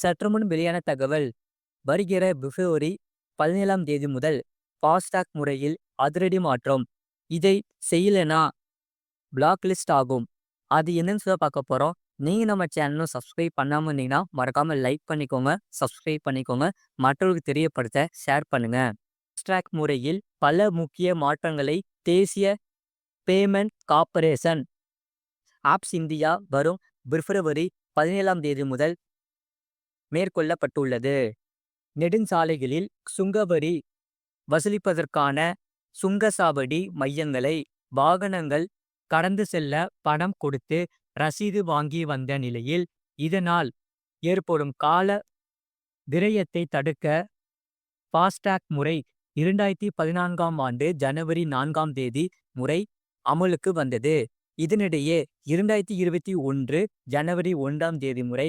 சற்றுமுன் வெளியான தகவல். வருகிற பிப்ரவரி பதினேழாம் தேதி முதல் ஃபாஸ்டாக் முறையில் அதிரடி மாற்றம். இதை செய்யலைன்னா பிளாக் லிஸ்ட் ஆகும். அது என்னன்னு சொல்ல பார்க்க போகிறோம் நீங்கள் நம்ம சேனலும் சப்ஸ்கிரைப் பண்ணாமல் இருந்தீங்கன்னா மறக்காமல் லைக் பண்ணிக்கோங்க சப்ஸ்கிரைப் பண்ணிக்கோங்க. மற்றவர்களுக்கு தெரியப்படுத்த ஷேர் பண்ணுங்க. ஃபாஸ்டாக் முறையில் பல முக்கிய மாற்றங்களை தேசிய பேமெண்ட் கார்ப்பரேஷன் ஆப்ஸ் இந்தியா வரும் பிப்ரவரி பதினேழாம் தேதி முதல் மேற்கொள்ளப்பட்டுள்ளது. நெடுஞ்சாலைகளில் சுங்கவரி வசூலிப்பதற்கான சுங்கசாவடி மையங்களை வாகனங்கள் கடந்து செல்ல பணம் கொடுத்து ரசீது வாங்கி வந்த நிலையில் இதனால் ஏற்படும் கால விரயத்தை தடுக்க ஃபாஸ்டாக் முறை இரண்டாயிரத்தி பதினான்காம் ஆண்டு ஜனவரி நான்காம் தேதி முறை அமலுக்கு வந்தது. இதனிடையே இரண்டாயிரத்தி இருபத்தி ஒன்று ஜனவரி ஒன்றாம் தேதி முறை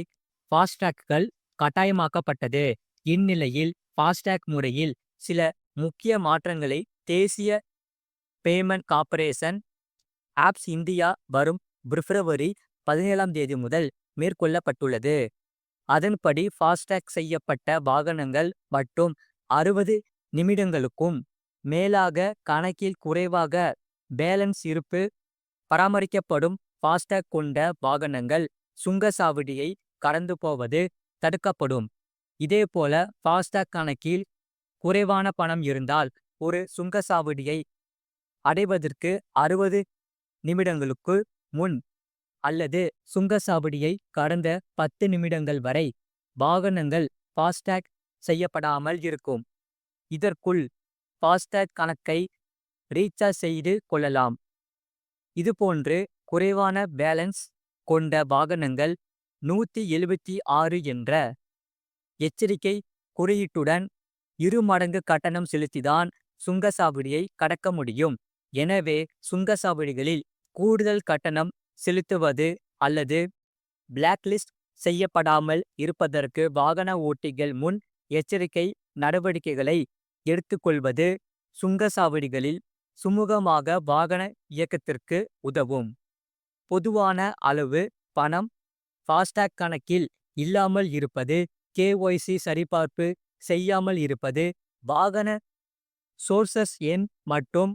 ஃபாஸ்டாக்குகள் கட்டாயமாக்கப்பட்டது. இந்நிலையில் ஃபாஸ்டாக் முறையில் சில முக்கிய மாற்றங்களை தேசிய பேமெண்ட் கார்ப்பரேஷன் ஆப்ஸ் இந்தியா வரும் பிப்ரவரி பதினேழாம் தேதி முதல் மேற்கொள்ளப்பட்டுள்ளது. அதன்படி ஃபாஸ்டாக் செய்யப்பட்ட வாகனங்கள் மற்றும் அறுபது நிமிடங்களுக்கும் மேலாக கணக்கில் குறைவாக பேலன்ஸ் இருப்பு பராமரிக்கப்படும் ஃபாஸ்டாக் கொண்ட வாகனங்கள் சுங்கசாவடியை கடந்து போவது தடுக்கப்படும். இதேபோல ஃபாஸ்டாக் கணக்கில் குறைவான பணம் இருந்தால் ஒரு சுங்கசாவடியை அடைவதற்கு அறுபது நிமிடங்களுக்கு முன் அல்லது சுங்கசாவடியை கடந்த பத்து நிமிடங்கள் வரை வாகனங்கள் ஃபாஸ்டாக் செய்யப்படாமல் இருக்கும். இதற்குள் ஃபாஸ்டாக் கணக்கை ரீசார்ஜ் செய்து கொள்ளலாம். இதுபோன்று குறைவான பேலன்ஸ் கொண்ட வாகனங்கள் நூற்றி எழுபத்தி ஆறு என்ற எச்சரிக்கை குறியீட்டுடன் இரு மடங்கு கட்டணம் செலுத்திதான் சுங்கசாவடியை கடக்க முடியும். எனவே சுங்கசாவடிகளில் கூடுதல் கட்டணம் செலுத்துவது அல்லது பிளாக்லிஸ்ட் செய்யப்படாமல் இருப்பதற்கு வாகன ஓட்டிகள் முன் எச்சரிக்கை நடவடிக்கைகளை எடுத்துக்கொள்வது சுங்கசாவடிகளில் சுமூகமாக வாகன இயக்கத்திற்கு உதவும். பொதுவான அளவு பணம் ஃபாஸ்டாக் கணக்கில் இல்லாமல் இருப்பது கேஒய்சி சரிபார்ப்பு செய்யாமல் இருப்பது வாகன சோர்சஸ் எண் மற்றும்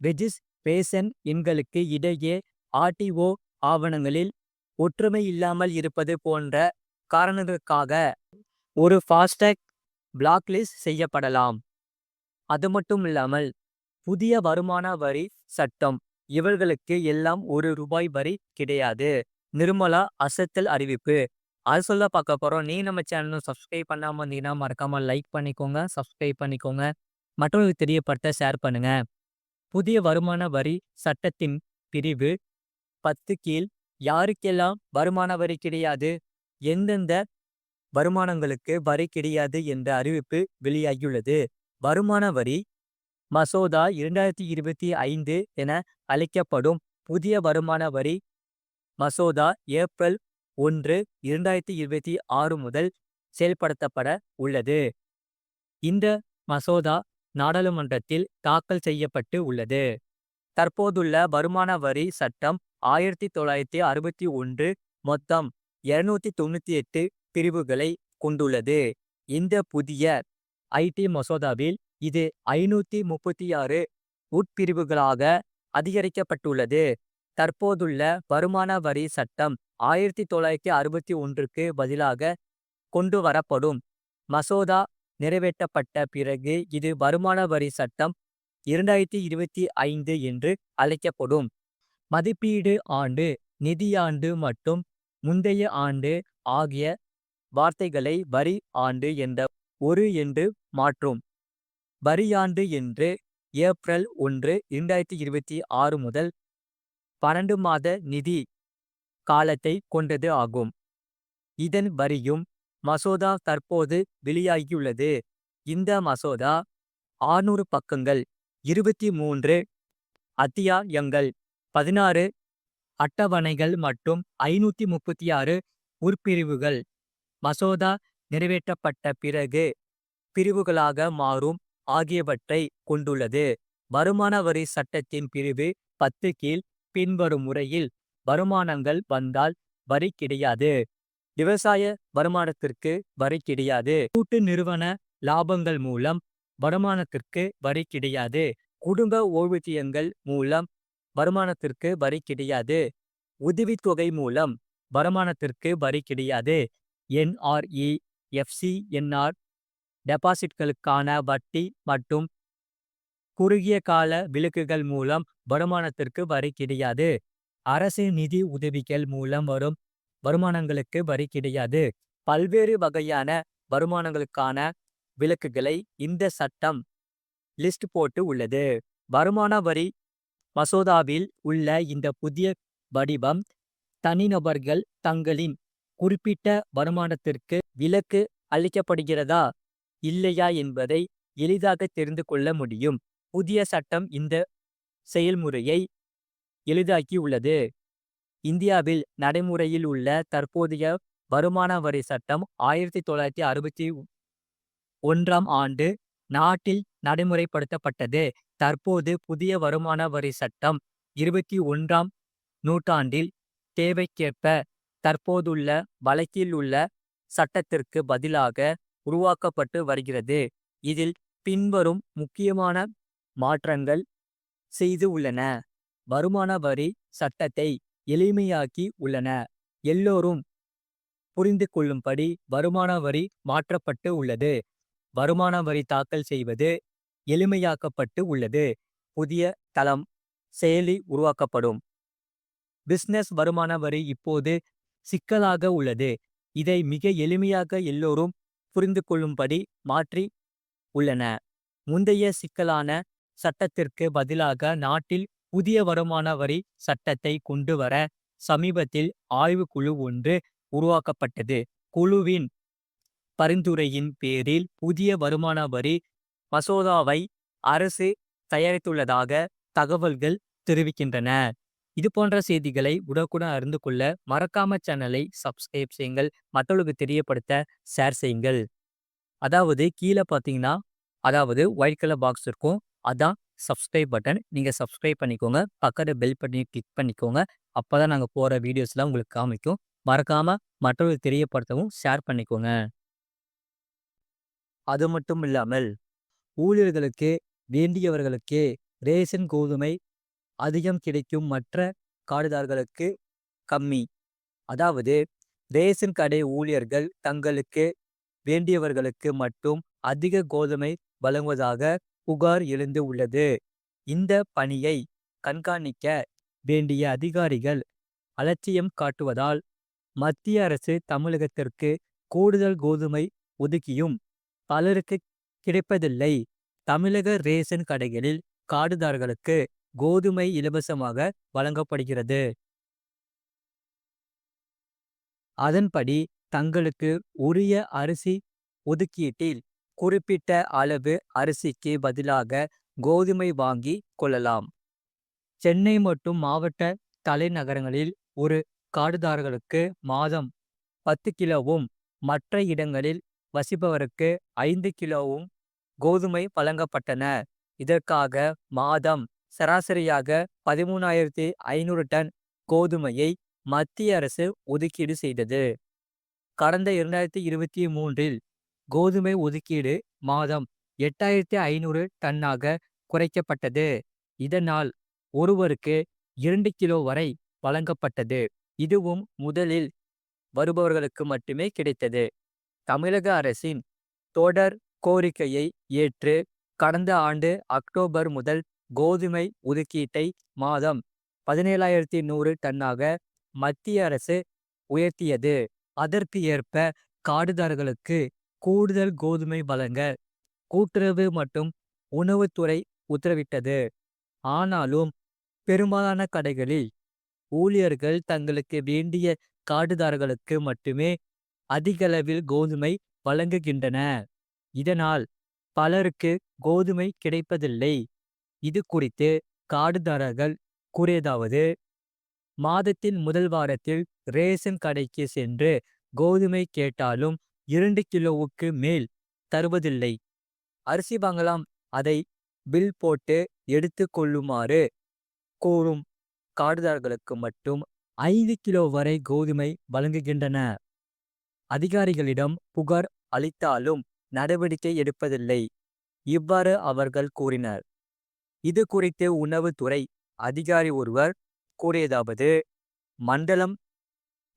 ரெஜிஸ்ட்ரேஷன் எண்களுக்கு இடையே ஆர்டிஓ ஆவணங்களில் ஒற்றுமை இல்லாமல் இருப்பது போன்ற காரணங்களுக்காக ஒரு ஃபாஸ்டேக் பிளாக்லிஸ்ட் செய்யப்படலாம். அது மட்டும் இல்லாமல் புதிய வருமான வரி சட்டம் இவர்களுக்கு எல்லாம் ஒரு ரூபாய் வரி கிடையாது. நிர்மலா அசத்தல் அறிவிப்பு. அது சொல்ல பார்க்க போகிறோம் நீ நம்ம சேனலும் சப்ஸ்கிரைப் பண்ணாமல் இருந்தீங்கன்னா மறக்காமல் லைக் பண்ணிக்கோங்க சப்ஸ்கிரைப் பண்ணிக்கோங்க. மற்றவர்களுக்கு தெரியப்படுத்த ஷேர் பண்ணுங்க. புதிய வருமான வரி சட்டத்தின் பிரிவு. பத்து கீழ் யாருக்கெல்லாம் வருமான வரி கிடையாது? எந்தெந்த வருமானங்களுக்கு வரி கிடையாது என்ற அறிவிப்பு வெளியாகியுள்ளது. வருமான வரி மசோதா இரண்டாயிரத்தி இருபத்தி ஐந்து என அழைக்கப்படும் புதிய வருமான வரி மசோதா ஏப்ரல் ஒன்று இரண்டாயிரத்தி இருபத்தி ஆறு முதல் செயல்படுத்தப்பட உள்ளது. இந்த மசோதா நாடாளுமன்றத்தில் தாக்கல் செய்யப்பட்டு உள்ளது. தற்போதுள்ள வருமான வரி சட்டம் ஆயிரத்தி தொள்ளாயிரத்தி அறுபத்தி ஒன்று மொத்தம் இருநூத்தி தொண்ணூத்தி எட்டு பிரிவுகளை கொண்டுள்ளது. இந்த புதிய ஐடி மசோதாவில் இது ஐநூத்தி முப்பத்தி ஆறு உட்பிரிவுகளாக அதிகரிக்கப்பட்டுள்ளது. தற்போதுள்ள வருமான வரி சட்டம் ஆயிரத்தி தொள்ளாயிரத்தி அறுபத்தி ஒன்றுக்கு பதிலாக கொண்டு வரப்படும் மசோதா நிறைவேற்றப்பட்ட பிறகு இது வருமான வரி சட்டம் இரண்டாயிரத்தி இருபத்தி ஐந்து என்று அழைக்கப்படும். மதிப்பீடு ஆண்டு நிதியாண்டு மற்றும் முந்தைய ஆண்டு ஆகிய வார்த்தைகளை வரி ஆண்டு என்ற ஒரு என்று மாற்றும். வரியாண்டு என்று ஏப்ரல் ஒன்று இரண்டாயிரத்தி இருபத்தி ஆறு முதல் பன்னெண்டு மாத நிதி காலத்தை கொண்டது ஆகும். இதன் வரியும் மசோதா தற்போது வெளியாகியுள்ளது. இந்த மசோதா ஆறுநூறு பக்கங்கள் இருபத்தி மூன்று அத்தியாயங்கள் பதினாறு அட்டவணைகள் மற்றும் ஐநூத்தி முப்பத்தி ஆறு உட்பிரிவுகள். மசோதா நிறைவேற்றப்பட்ட பிறகு பிரிவுகளாக மாறும் ஆகியவற்றை கொண்டுள்ளது. வருமான வரி சட்டத்தின் பிரிவு பத்து கீழ் பின்வரும் முறையில் வருமானங்கள் வந்தால் வரி கிடையாது. விவசாய வருமானத்திற்கு வரி கிடையாது. கூட்டு நிறுவன லாபங்கள் மூலம் வருமானத்திற்கு வரி கிடையாது. குடும்ப ஓய்வூதியங்கள் மூலம் வருமானத்திற்கு வரி கிடையாது. உதவித்தொகை மூலம் வருமானத்திற்கு வரி கிடையாது. என்ஆர்இ எஃப்சி என்ஆர் டெபாசிட்களுக்கான வட்டி மற்றும் குறுகிய கால விலக்குகள் மூலம் வருமானத்திற்கு வரி கிடையாது. அரசு நிதி உதவிகள் மூலம் வரும் வருமானங்களுக்கு வரி கிடையாது. பல்வேறு வகையான வருமானங்களுக்கான விலக்குகளை இந்த சட்டம் லிஸ்ட் போட்டு உள்ளது. வருமான வரி மசோதாவில் உள்ள இந்த புதிய வடிவம் தனிநபர்கள் தங்களின் குறிப்பிட்ட வருமானத்திற்கு விலக்கு அளிக்கப்படுகிறதா இல்லையா என்பதை எளிதாக தெரிந்து கொள்ள முடியும். புதிய சட்டம் இந்த செயல்முறையை எளிதாக்கி உள்ளது இந்தியாவில் நடைமுறையில் உள்ள தற்போதைய வருமான வரி சட்டம் ஆயிரத்தி தொள்ளாயிரத்தி அறுபத்தி ஒன்றாம் ஆண்டு நாட்டில் நடைமுறைப்படுத்தப்பட்டது. தற்போது புதிய வருமான வரி சட்டம் இருபத்தி ஒன்றாம் நூற்றாண்டில் தேவைக்கேற்ப தற்போதுள்ள வழக்கில் உள்ள சட்டத்திற்கு பதிலாக உருவாக்கப்பட்டு வருகிறது. இதில் பின்வரும் முக்கியமான மாற்றங்கள் செய்து உள்ளன. வருமான வரி சட்டத்தை எளிமையாக்கி உள்ளன. எல்லோரும் புரிந்து கொள்ளும்படி வருமான வரி மாற்றப்பட்டு உள்ளது. வருமான வரி தாக்கல் செய்வது எளிமையாக்கப்பட்டு உள்ளது. புதிய தளம் செயலி உருவாக்கப்படும். பிசினஸ் வருமான வரி இப்போது சிக்கலாக உள்ளது. இதை மிக எளிமையாக எல்லோரும் புரிந்து கொள்ளும்படி மாற்றி உள்ளன. முந்தைய சிக்கலான சட்டத்திற்கு பதிலாக நாட்டில் புதிய வருமான வரி சட்டத்தை கொண்டு வர சமீபத்தில் ஆய்வுக்குழு ஒன்று உருவாக்கப்பட்டது. குழுவின் பரிந்துரையின் பேரில் புதிய வருமான வரி மசோதாவை அரசு தயாரித்துள்ளதாக தகவல்கள் தெரிவிக்கின்றன. இது போன்ற செய்திகளை உடனுக்குடன் அறிந்து கொள்ள மறக்காம சேனலை சப்ஸ்கிரைப் செய்யுங்கள். மற்றவர்களுக்கு தெரியப்படுத்த ஷேர் செய்யுங்கள். அதாவது கீழே பார்த்தீங்கன்னா அதாவது ஒயிட் கலர் பாக்ஸ் இருக்கும். அதான் சப்ஸ்கிரைப் பட்டன் நீங்கள் சப்ஸ்கிரைப் பண்ணிக்கோங்க. பக்கத்து பெல் பட்டனை கிளிக் பண்ணிக்கோங்க. அப்போ தான் நாங்கள் போகிற வீடியோஸ்லாம் உங்களுக்கு காமிக்கும். மறக்காமல் மற்றவர்களுக்கு தெரியப்படுத்தவும் ஷேர் பண்ணிக்கோங்க. அது மட்டும் இல்லாமல் ஊழியர்களுக்கு வேண்டியவர்களுக்கு ரேஷன் கோதுமை அதிகம் கிடைக்கும் மற்ற காடுதார்களுக்கு கம்மி. அதாவது ரேஷன் கடை ஊழியர்கள் தங்களுக்கு வேண்டியவர்களுக்கு மட்டும் அதிக கோதுமை வழங்குவதாக புகார் எழுந்து உள்ளது. இந்த பணியை கண்காணிக்க வேண்டிய அதிகாரிகள் அலட்சியம் காட்டுவதால் மத்திய அரசு தமிழகத்திற்கு கூடுதல் கோதுமை ஒதுக்கியும் பலருக்கு கிடைப்பதில்லை. தமிழக ரேஷன் கடைகளில் காடுதார்களுக்கு கோதுமை இலவசமாக வழங்கப்படுகிறது. அதன்படி தங்களுக்கு உரிய அரிசி ஒதுக்கீட்டில் குறிப்பிட்ட அளவு அரிசிக்கு பதிலாக கோதுமை வாங்கி கொள்ளலாம். சென்னை மற்றும் மாவட்ட தலைநகரங்களில் ஒரு காடுதாரர்களுக்கு மாதம் பத்து கிலோவும் மற்ற இடங்களில் வசிப்பவருக்கு ஐந்து கிலோவும் கோதுமை வழங்கப்பட்டன. இதற்காக மாதம் சராசரியாக பதிமூணாயிரத்தி ஐநூறு டன் கோதுமையை மத்திய அரசு ஒதுக்கீடு செய்தது. கடந்த இரண்டாயிரத்தி இருபத்தி மூன்றில் கோதுமை ஒதுக்கீடு மாதம் எட்டாயிரத்தி ஐநூறு டன்னாக குறைக்கப்பட்டது. இதனால் ஒருவருக்கு இரண்டு கிலோ வரை வழங்கப்பட்டது. இதுவும் முதலில் வருபவர்களுக்கு மட்டுமே கிடைத்தது. தமிழக அரசின் தொடர் கோரிக்கையை ஏற்று கடந்த ஆண்டு அக்டோபர் முதல் கோதுமை ஒதுக்கீட்டை மாதம் பதினேழாயிரத்தி நூறு டன்னாக மத்திய அரசு உயர்த்தியது. அதற்கு ஏற்ப காடுதாரர்களுக்கு கூடுதல் கோதுமை வழங்க கூட்டுறவு மற்றும் உணவுத்துறை உத்தரவிட்டது. ஆனாலும் பெரும்பாலான கடைகளில் ஊழியர்கள் தங்களுக்கு வேண்டிய காடுதாரர்களுக்கு மட்டுமே அதிகளவில் கோதுமை வழங்குகின்றன. இதனால் பலருக்கு கோதுமை கிடைப்பதில்லை. இது குறித்து காடுதாரர்கள் கூறியதாவது மாதத்தின் முதல் வாரத்தில் ரேஷன் கடைக்கு சென்று கோதுமை கேட்டாலும் இரண்டு கிலோவுக்கு மேல் தருவதில்லை. அரிசி வாங்கலாம். அதை பில் போட்டு எடுத்து கொள்ளுமாறு கூறும் காடுதார்களுக்கு மட்டும் ஐந்து கிலோ வரை கோதுமை வழங்குகின்றன. அதிகாரிகளிடம் புகார் அளித்தாலும் நடவடிக்கை எடுப்பதில்லை. இவ்வாறு அவர்கள் கூறினர். இது குறித்து உணவுத்துறை அதிகாரி ஒருவர் கூறியதாவது மண்டலம்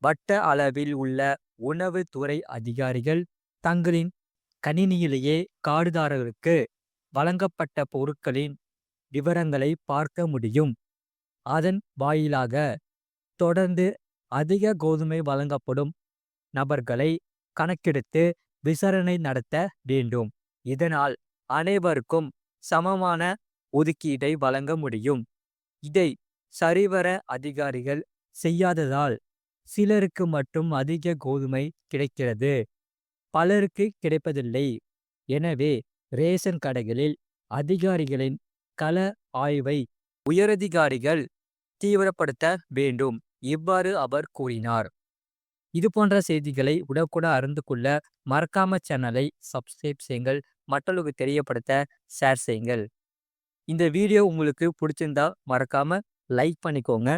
வட்ட அளவில் உள்ள உணவுத்துறை அதிகாரிகள் தங்களின் கணினியிலேயே கார்டுதாரர்களுக்கு வழங்கப்பட்ட பொருட்களின் விவரங்களை பார்க்க முடியும். அதன் வாயிலாக தொடர்ந்து அதிக கோதுமை வழங்கப்படும் நபர்களை கணக்கெடுத்து விசாரணை நடத்த வேண்டும். இதனால் அனைவருக்கும் சமமான ஒதுக்கீட்டை வழங்க முடியும். இதை சரிவர அதிகாரிகள் செய்யாததால் சிலருக்கு மட்டும் அதிக கோதுமை கிடைக்கிறது. பலருக்கு கிடைப்பதில்லை. எனவே ரேஷன் கடைகளில் அதிகாரிகளின் கள ஆய்வை உயரதிகாரிகள் தீவிரப்படுத்த வேண்டும் இவ்வாறு அவர் கூறினார். இது போன்ற செய்திகளை உடனுக்குடன் அறிந்து கொள்ள மறக்காம சேனலை சப்ஸ்கிரைப் செய்யுங்கள். மற்றவர்களுக்கு தெரியப்படுத்த ஷேர் செய்யுங்கள். இந்த வீடியோ உங்களுக்கு பிடிச்சிருந்தா மறக்காம லைக் பண்ணிக்கோங்க.